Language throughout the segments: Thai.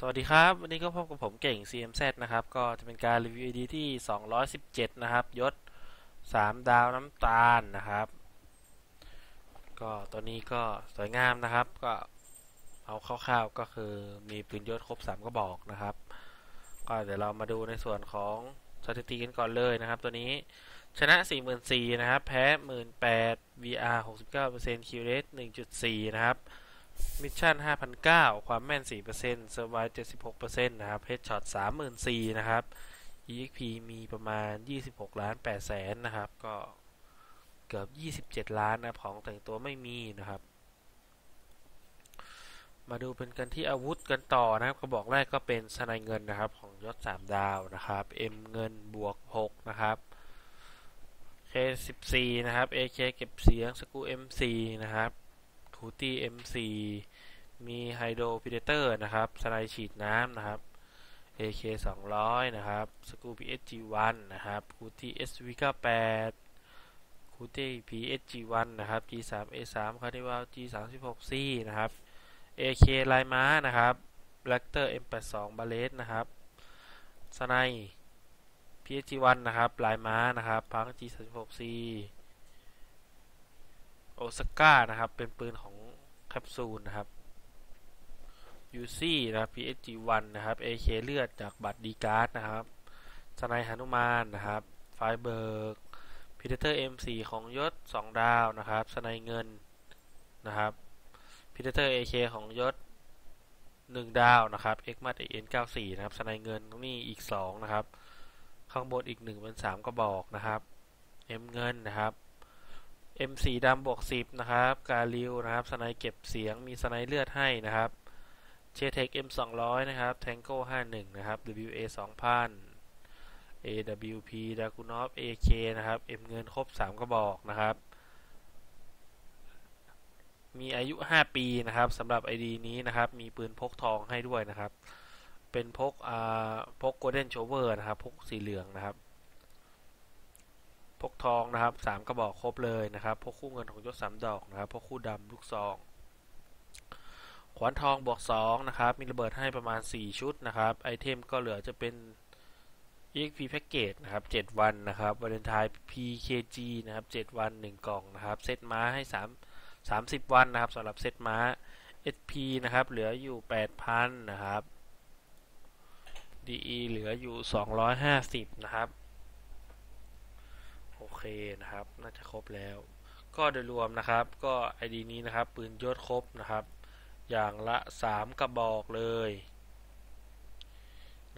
สวัสดีครับ วันนี้ก็พบกับผมเก่ง CMZ นะครับ ก็จะเป็นการรีวิว ID ที่ 217 นะครับ ยศ 3 ดาวน้ำตาลนะครับ ก็ตัวนี้ก็สวยงามนะครับ ก็เอาคร่าวๆก็คือมีปืนยศครบ 3 ก็บอกนะครับ ก็เดี๋ยวเรามาดูในส่วนของสถิติกันก่อนเลยนะครับ ตัวนี้ชนะ 44,000นะครับ แพ้ 18,000 VR 69% Q rate 1.4 นะครับ มิชชั่น 5,009 ความแม่น 4%เซอร์ไวท์76%นะครับเฮดช็อต34,000นะครับ EXP มีประมาณ 26 ล้าน8แสนนะครับ ก็เกือบ 27 ล้านนะของแต่งตัวไม่มีนะครับ มาดูเป็นกันที่อาวุธกันต่อนะครับกระบอกแรกก็เป็นสไนเงินนะครับ ของยศ 3 ดาวนะครับ M เงินบวก 6 นะครับ K14 นะครับ AK เก็บเสียงสกู M4 นะครับ ทูตี้ M4 มีไฮโดรพิเดเตอร์นะครับสไลด์ฉีดน้ำนะครับ AK 200 นะครับ สกู PSG1 นะครับ คูตี้ SV98 คูตี้ PSG1 นะครับ G3A3 คาร์ดิวาล G36C นะครับ AK ลายม้านะครับแบล็กเตอร์ M82 บาเลสนะครับสไน PSG1 นะครับ ลายม้านะครับ พัง G36C โอซาก้านะครับ เป็นปืนของแคปซูลนะครับยูซี่นะครับ PSG1 นะครับ AK เลือดจากบัตรดีการ์ดนะครับสไนฮานุมานนะครับ ไฟเบิร์กพีเตอร์ M4 ของยศ 2 ดาวนะครับสไนเงินนะครับพีเตอร์ AK ของยศ 1 ดาวนะครับ X มาต N94 นะครับสไนเงินนี่อีก 2 นะครับ ข้างบนอีก 1 เป็น 3 กระบอกนะครับ M เงินนะครับ M4 ดำบวก10 นะครับ กาลิวนะครับ สไนเก็บเสียง มีสไนเลือดให้นะครับเชเทค M200 นะครับ Tango 51 นะครับ WA 2000 AWP d a k u n o v AK นะครับ M เงินครบ 3 กระบอกนะครับ มีอายุ 5 ปีนะครับสำหรับ ID นี้นะครับ มีปืนพกทองให้ด้วยนะครับ เป็นพกอ่าพก Golden Shower นะครับ พกสีเหลืองนะครับ ทองนะครับสามกระบอกครบเลยนะครับพกคู่เงินของยศสามดอกนะครับพกคู่ดำลูกซองขวานทองบวกสองนะครับ มีระเบิดให้ประมาณ 4 ชุดนะครับ ไอเทมก็เหลือจะเป็น EXP Package นะครับ 7 วันนะครับวาเลนไทน์ PKG นะครับ 7 วัน 1 กล่องนะครับ เซตม้าให้ 3 30 วันนะครับสำหรับเซตม้า SP นะครับ เหลืออยู่ 8,000 นะครับ DE เหลืออยู่ 250 นะครับ เคนะครับ น่าจะครบแล้ว ก็โดยรวมนะครับ ก็ ID นี้นะครับ ปืนยศครบนะครับ อย่างละ 3 กระบอกเลย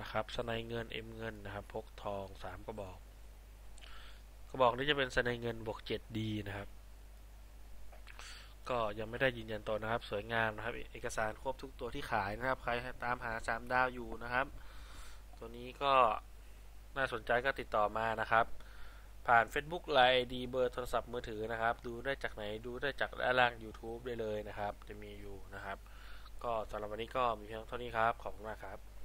นะครับสไนเงิน M เงินนะครับ พกทอง 3 กระบอก กระบอกนี้จะเป็นสไนเงินบวก 7D นะครับ ก็ยังไม่ได้ยืนยันตัวนะครับ สวยงามนะครับ เอกสารครบทุกตัวที่ขายนะครับ ใครตามหา 3 ดาวอยู่นะครับ ตัวนี้ก็น่าสนใจก็ติดต่อมานะครับ ผ่าน Facebook ไลน์ดีเบอร์โทรศัพท์มือถือนะครับ ดูได้จากไหนดูได้จากด้านล่าง YouTube ได้เลยนะครับ จะมีอยู่นะครับ ก็สำหรับวันนี้ก็มีเพียงเท่านี้ครับ ขอบคุณมากครับ